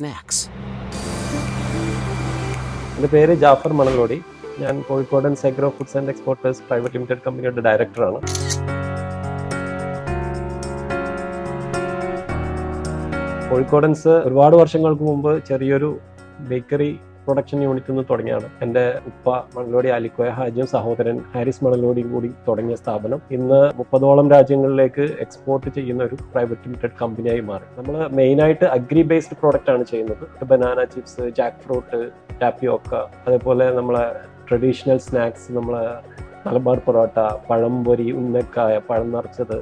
snacks. എന്റെ പേര് ജാഫർ മണലോടി ഞാൻ Kozhikodan Segro foods and exporters private limited കമ്പനിയുടെ ഡയറക്ടറാണ് കോഴിക്കോടൻസ് ഒരുപാട് വർഷങ്ങൾക്ക് മുമ്പ് ചെറിയൊരു ബേക്കറി പ്രൊഡക്ഷൻ യൂണിറ്റിൽ നിന്ന് തുടങ്ങിയാണ്. എന്റെ ഉപ്പ മണലോടി ആലിക്കോയ ഹാജിയും സഹോദരൻ ഹാരിസ് മണലോടിയും കൂടി തുടങ്ങിയ സ്ഥാപനം ഇന്ന് മുപ്പതോളം രാജ്യങ്ങളിലേക്ക് എക്സ്പോർട്ട് ചെയ്യുന്ന ഒരു പ്രൈവറ്റ് ലിമിറ്റഡ് കമ്പനിയായി മാറി. നമ്മൾ മെയിനായിട്ട് അഗ്രി ബേസ്ഡ് പ്രോഡക്റ്റ് ആണ് ചെയ്യുന്നത്. Banana chips jackfruit tapioca അതേപോലെ നമ്മളെ ട്രഡീഷണൽ സ്നാക്സ് നമ്മളെ മലബാർ പൊറോട്ട പഴംപൊരി ഉന്നക്കായ പഴം നിറച്ചത്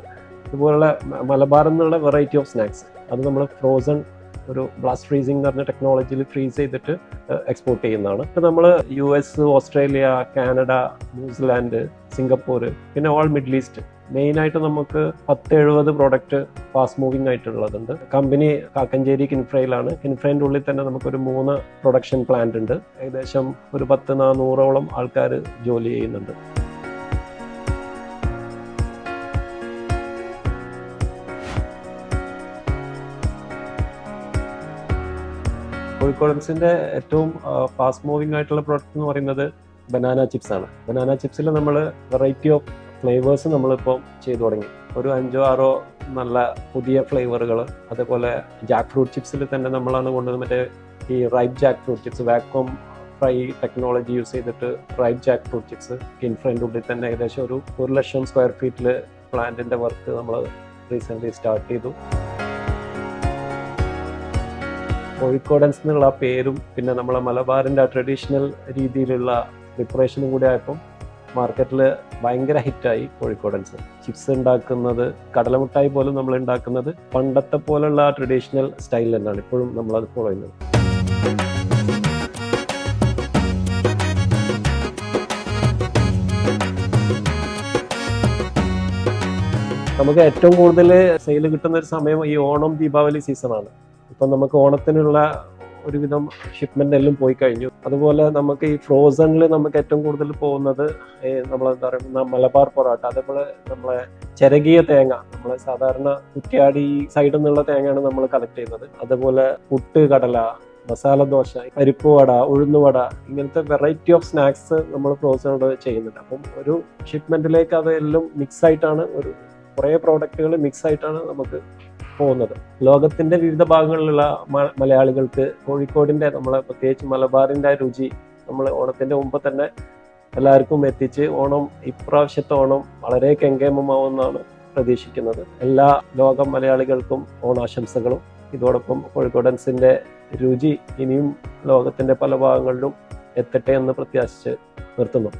ഇതുപോലുള്ള മലബാർ എന്നുള്ള വെറൈറ്റി ഓഫ് സ്നാക്സ് അത് നമ്മൾ ഫ്രോസൺ ഒരു ബ്ലാസ്റ്റ് ഫ്രീസിംഗ് എന്ന് പറഞ്ഞ ടെക്നോളജിയിൽ ഫ്രീസ് ചെയ്തിട്ട് എക്സ്പോർട്ട് ചെയ്യുന്നതാണ്. ഇപ്പം നമ്മൾ U S Australia Canada New Zealand Singapore പിന്നെ ഓൾ മിഡിൽ ഈസ്റ്റ് മെയിൻ ആയിട്ട് നമുക്ക് പത്ത് എഴുപത് പ്രോഡക്റ്റ് ഫാസ്റ്റ് മൂവിംഗ് ആയിട്ടുള്ളതുണ്ട് കമ്പനി കാക്കഞ്ചേരി കിൻഫ്രയിലാണ് കിൻഫ്രൈന്റെ ഉള്ളിൽ തന്നെ നമുക്കൊരു മൂന്ന് പ്രൊഡക്ഷൻ പ്ലാന്റ് ഉണ്ട്. ഏകദേശം ഒരു പത്ത് നാനൂറോളം ആൾക്കാർ ജോലി ചെയ്യുന്നുണ്ട്. കോഴിക്കോടൻസിന്റെ ഏറ്റവും ഫാസ്റ്റ് മൂവിംഗ് ആയിട്ടുള്ള പ്രോഡക്റ്റ് എന്ന് പറയുന്നത് ബനാന ചിപ്സ് ആണ്. ബനാന ചിപ്സിൽ നമ്മൾ വെറൈറ്റി ഓഫ് ഫ്ലേവേഴ്സ് നമ്മളിപ്പോൾ ചെയ്തു തുടങ്ങി. ഒരു അഞ്ചോ ആറോ നല്ല പുതിയ ഫ്ലേവറുകൾ അതേപോലെ ജാക്ക് ഫ്രൂട്ട് ചിപ്സിൽ തന്നെ നമ്മളാണ് കൊണ്ടുവന്നത് മറ്റേ ഈ ripe jackfruit chips vacuum fry technology use ചെയ്തിട്ട് റൈപ്പ് ജാക്ക് ഫ്രൂട്ട് ചിപ്സ് ഇൻഫ്രണ്ട് ഉള്ളിൽ തന്നെ ഏകദേശം ഒരു ഒരു ലക്ഷം സ്ക്വയർ ഫീറ്റിൽ പ്ലാന്റിന്റെ വർക്ക് നമ്മൾ റീസെന്റ് സ്റ്റാർട്ട് ചെയ്തു. കോഴിക്കോടൻസ് എന്നുള്ള പേരും പിന്നെ നമ്മളെ മലബാറിന്റെ ആ ട്രഡീഷണൽ രീതിയിലുള്ള പ്രിപ്പറേഷനും കൂടി ആയപ്പം മാർക്കറ്റിൽ ഭയങ്കര ഹിറ്റായി കോഴിക്കോടൻസ് ചിപ്സ് ഉണ്ടാക്കുന്നത് കടലമുട്ടായി പോലും നമ്മൾ ഉണ്ടാക്കുന്നത് പണ്ടത്തെ പോലുള്ള ആ ട്രഡീഷണൽ സ്റ്റൈൽ തന്നെയാണ്. ഇപ്പോഴും നമ്മളത് ഫോളോ ചെയ്യുന്നത്. നമുക്ക് ഏറ്റവും കൂടുതൽ സെയിൽ കിട്ടുന്ന ഒരു സമയം ഈ ഓണം ദീപാവലി സീസണാണ് ഇപ്പം നമുക്ക് ഓണത്തിനുള്ള ഒരുവിധം ഷിപ്മെന്റ് എല്ലാം പോയി കഴിഞ്ഞു. അതുപോലെ നമുക്ക് ഈ ഫ്രോസണിൽ നമുക്ക് ഏറ്റവും കൂടുതൽ പോകുന്നത് നമ്മളെന്താ പറയുക മലബാർ പൊറോട്ട. അതേപോലെ നമ്മളെ ചിരകിയ തേങ്ങ. നമ്മളെ സാധാരണ കുറ്റ്യാടി സൈഡിൽ നിന്നുള്ള തേങ്ങയാണ് നമ്മൾ കളക്ട് ചെയ്യുന്നത്. അതുപോലെ പുട്ട് കടല മസാല ദോശ പരിപ്പ് വട ഉഴുന്നുവട ഇങ്ങനത്തെ വെറൈറ്റി ഓഫ് സ്നാക്സ് നമ്മൾ ഫ്രോസണോട് ചെയ്യുന്നുണ്ട് അപ്പം ഒരു ഷിപ്മെന്റിലേക്ക് അതെല്ലാം മിക്സ് ആയിട്ടാണ് ഒരു കുറേ പ്രോഡക്റ്റുകൾ മിക്സ് ആയിട്ടാണ് നമുക്ക് പോകുന്നത്. ലോകത്തിന്റെ വിവിധ ഭാഗങ്ങളിലുള്ള മലയാളികൾക്ക് കോഴിക്കോടിന്റെ നമ്മളെ പ്രത്യേകിച്ച് മലബാറിന്റെ രുചി നമ്മൾ ഓണത്തിന്റെ മുമ്പ് തന്നെ എല്ലാവർക്കും എത്തിച്ച് ഓണം ഇപ്രാവശ്യത്തെ ഓണം വളരെ കെങ്കേമമാവുമെന്നാണ് പ്രതീക്ഷിക്കുന്നത്. എല്ലാ ലോക മലയാളികൾക്കും ഓണാശംസകളും. ഇതോടൊപ്പം കോഴിക്കോടൻസിന്റെ രുചി ഇനിയും ലോകത്തിന്റെ പല ഭാഗങ്ങളിലും എത്തട്ടെ എന്ന് പ്രത്യാശിച്ച് നിർത്തുന്നു.